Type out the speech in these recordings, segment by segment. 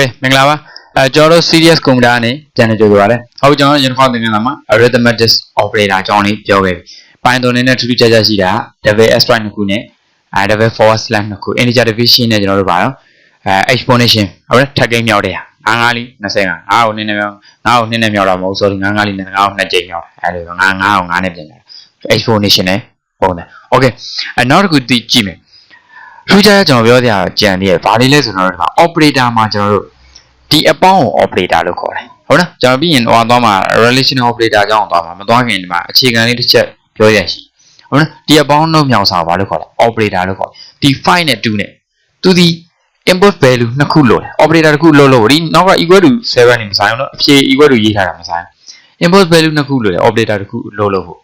Okay မင်္ဂလာပါအဲကျွန်တော်တို့ serious computer နဲ့ပြန်လည်ကြိုဆိုပါရစေဟုတ်ကျွန်တော်တို့ uniform သင်ခန်းစာမှာ arithmetic operator အကြောင်းလေးပြောခဲ့ပြီ Python နဲ့ထူးထူးခြားခြားရှိတာ double extract နှစ်ခုနဲ့အဲ double forward slash နှစ်ခု integer division နဲ့ကျွန်တော်တို့ပါတော့အဲ exponential ဟုတ်လားထပ်ကိန်းမြောက်တဲ့ဟာငါးငါးလေး25ငါးကိုနည်းနည်းမြောက်ငါးကိုနည်းနည်းမြောက်တာမဟုတ် sorry ငါးငါးလေးနဲ့ငါးကိုနှစ်ကြိမ်မြောက်အဲလိုငါးငါးကိုငါးနဲ့ပြင်တယ် exponential နဲ့ပုံတယ် okay အဲနောက်တစ်ခုကြည့်မယ် ထူးခြားခြားကျွန်တော်ပြောပြရကြံသေးတယ်ဘာလေးလဲဆိုတော့ဒီမှာ operator မှာကျွန်တော်တို့ဒီအပေါင်းကို operator လို့ခေါ်တယ်ဟုတ်လားကျွန်တော်ပြီးရင်ဟိုသွားမှာ relational operator ကြောင်းသွားမှာမသွားခင်ဒီမှာအခြေခံလေးတစ်ချက်ပြောရရှိဟုတ်လားဒီအပေါင်းနှုတ်မြောင်စာဘာလို့ခေါ်လဲ operator လို့ခေါ်တယ်ဒီ5နဲ့2နဲ့သူဒီ input value နှစ်ခုလို့တယ် operator တစ်ခုလို့လို့ဒီနောက်က equal to 7နေမဆိုင်ဘူးနော်အဖြေ equal to ရေးထားတာမဆိုင် input value နှစ်ခုလို့တယ် operator တစ်ခုလို့လို့ဖို့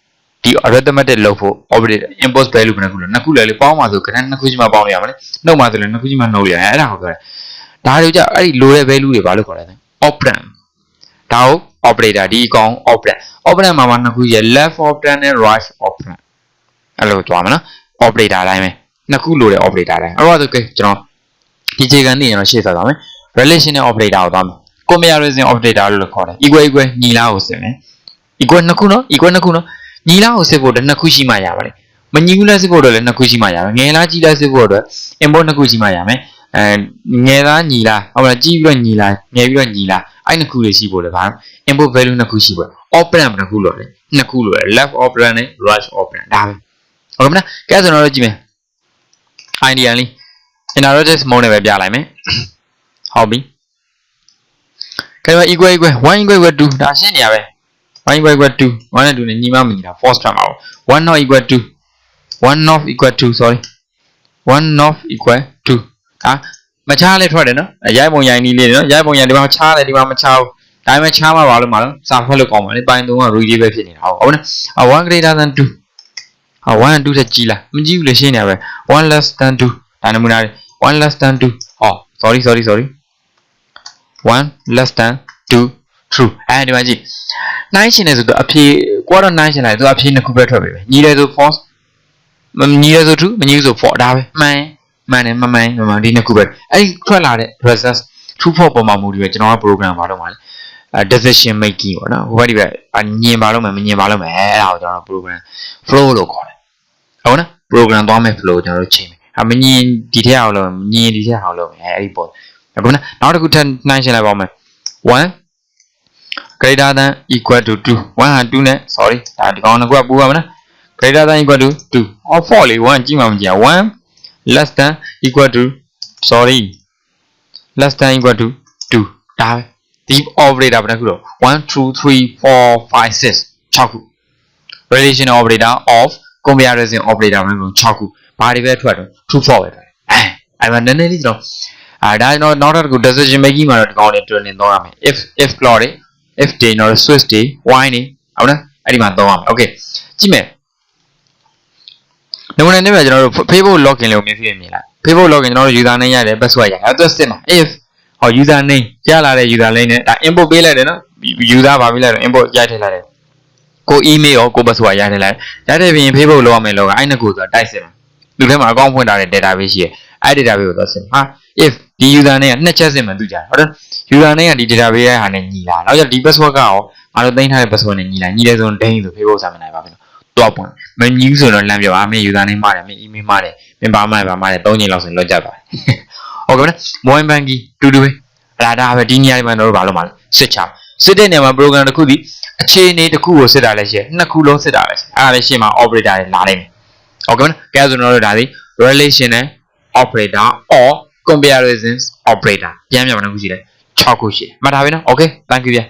ဒီ arithmetic လုပ်ဖို့ operator input value ဘယ်နှခုလဲနှစ်ခုလဲလေပေါင်းပါဆိုခဏနှစ်ခုချင်းမှပေါင်းလို့ရမှာလေနှုတ်ပါဆိုလည်းနှစ်ခုချင်းမှနှုတ်လို့ရတယ်အဲ့ဒါကိုပြောတယ်ဒါတွေကြအဲ့ဒီလိုတဲ့ value တွေဘာလို့ခေါ်လဲ operand ဒါကို operator ဒီအကောင် operand operand မှာမှာနှစ်ခုရ left operand နဲ့ right operand အဲ့လိုကြွားမယ်နော် operator အတိုင်းပဲနှစ်ခုလိုတဲ့ operator အတိုင်းအဲ့တော့ဆိုကဲကျွန်တော်ဒီခြေခံနေကျွန်တော်ရှေ့ဆက်သွားမယ် relational operator ကိုသွားမယ် comparison operator လို့ခေါ်တယ် equal equal ညီလားကိုစစ်မယ် equal နှစ်ခုနော် equal နှစ်ခုနော် ညီလားကိုစစ်ဖို့လည်းနှစ်ခုရှိမှရပါတယ်မညီဘူးလဲစစ်ဖို့တော့လည်းနှစ်ခုရှိမှရမယ်ငယ်လားကြီးလားစစ်ဖို့တော့ import နှစ်ခုရှိမှရမယ်အဲငယ်လားညီလားဟုတ်လားကြီးပြီးတော့ညီလားငယ်ပြီးတော့ညီလားအဲ့နှစ်ခုတွေရှိဖို့လည်းဗာ input value နှစ်ခုရှိဖို့ operand နှစ်ခုလို့လေနှစ်ခုလို့ left operand နဲ့ right operand ဒါပဲဟုတ်ကဲ့မလားကဲဆိုတော့ကြည့်မယ် idea လေး inheritance mode နဲ့ပဲပြလိုက်မယ်ဟုတ်ပြီကဲတော့ equal equal 1 equal equal 2ဒါရှင်းနေရပဲ 1 equal equal 2 1နဲ့2နဲ့ညီမမညီတာ false ထွက်မှာပေါ့1 not equal 2 1 not equal 2 sorry 1 not equal 2ဒါမချားလဲထွက်တယ်နော်ရိုက်ပုံရိုက်နည်းလေးနော်ရိုက်ပုံရိုက်ဒီမှာချားတယ်ဒီမှာမချားဘူးဒါပေမဲ့ချားမှာပါလို့မလို့စာဖတ်လို့ကောင်းပါလေပိုင်းသုံးက read ပဲဖြစ်နေတာဟုတ်ဟုတ်နော်1 greater than 2ဟာ1 and 2ထက်ကြီးလားမကြီးဘူးလေရှင်းနေရပဲ1 less than 2ဒါနမူနာလေး1 less than 2ဟော sorry sorry sorry 1 less than 2 true အဲဒီမှာကြည့် 9ရှင်နေဆိုတော့အဖြေ quarter 9ရှင်လိုက်သူအဖြေနှစ်ခုပဲထွက်ပြီပဲညီတယ်ဆို false မညီတယ်ဆို true မညီဘူးဆို false ဒါပဲမှန်မှန်တယ်မမှန်မမှန်ဒီနှစ်ခုပဲအဲ့ဒီထွက်လာတဲ့ result true false ပုံမှာမူတည်ပဲကျွန်တော်က program ပါတော့မှာလေအဲ decision making ပေါ့နော်ဟိုဘက်ဒီဘက်ညင်ပါလို့မယ်မညင်ပါလို့မယ်အဲ့ဒါကိုကျွန်တော် program flow လို့ခေါ်တယ်ဟုတ်နော် program သွားမယ် flow ကျွန်တော်တို့ချိန်မယ်အမညင်ဒီထက်အောင်လို့ညင်ဒီထက်အောင်လို့မယ်အဲ့ဒီပေါ့အခုနော်နောက်တစ်ခုထပ်နှိုင်းရှင်းလိုက်ပါဦးမယ်1 greater than equal to 2 1ဟာ2နဲ့ sorry ဒါဒီကောင်ကပူပါမလား greater than equal to 2 or 4လေ1ကြည့်မှမကြည့်ရ1 less than equal to sorry less than equal to 2ဒါပဲဒီ operator ဘယ်နှခုတော့1 2 3 4 5 6 6ခု relational operator of comparison operator ဘယ်လို6ခုဘာတွေပဲထွက်တော့ true false ပဲထွက်အဲအဲ့မှာနည်းနည်းလေးကျွန်တော်အာဒါကျွန်တော်နောက်တစ်ခု decision making မှာတော့ဒီကောင်တွေတွင်နေတော့ရမယ် if if clause တွေ if တွေနော် switch တွေ why တွေဟုတ်နော်အဲ့ဒီမှာသုံးရမယ် okay ကြည့်မယ်နမူနာနဲ့ပဲကျွန်တော်တို့ Facebook login လေးကိုမြင်ဖြစ်မြင်လိုက် Facebook login ကျွန်တော်တို့ user name ရတယ် password ရတယ်အဲ့ဒါစစ်မှာ if ဟော user name ရလာတဲ့ user name နဲ့ဒါ input ပေးလိုက်တယ်နော် user ဗာပေးလိုက်တော့ input ရိုက်ထည့်လိုက်တယ်ကို email ရောကို password ရိုက်ထည့်လိုက်ရိုက်ထည့်ပြီးရင် Facebook လောက်ရမယ်လောကအဲ့နှစ်ခုဆိုတာတိုက်စစ်မှာသူထဲမှာ account ဖွင့်ထားတဲ့ database ရှိရယ် အဲ့ database ကိုသွားစစ်မှာ if ဒီ user name ကနှစ်ချက်စစ်မှသူကြတယ်ဟုတ်တယ် user name ကဒီ database ရဲ့ဟာနဲ့ညီလာနောက်ကျဒီ password ကရောငါတို့သိမ်းထားတဲ့ password နဲ့ညီလာညီတယ်ဆိုရင်ဒိန်းဆို Facebook စာမနိုင်ပါဘူးတော့ပွင့်မညီဘူးဆိုတော့လမ်းပြောပါမင်း user name မှားတယ်မင်း email မှားတယ်မင်းဘာမှမမှားတယ်၃ချိန်လောက်ဆိုလွတ်ကြပါဟုတ်ကဲ့နော် mobile banking တူတူပဲဒါဒါပဲဒီနေရာတွေမှာတော့ဘာလို့မလဲစစ်ချစစ်တဲ့နေရာမှာ program တစ်ခုဒီအခြေအနေတစ်ခုကိုစစ်တာလည်းရှိတယ်နှစ်ခုလုံးစစ်တာလည်းရှိအဲ့ဒါလည်းရှင်းမှာ operator တွေလာနိုင်တယ်ဟုတ်ကဲ့နော်ကဲဆိုတော့ဒါဒီ relational operator or comparisons operator ပြန်ပြန်မလို့ရှိတယ်6ခုရှိတယ်မှတ်ထားပြီနော် okay thank you ဗျ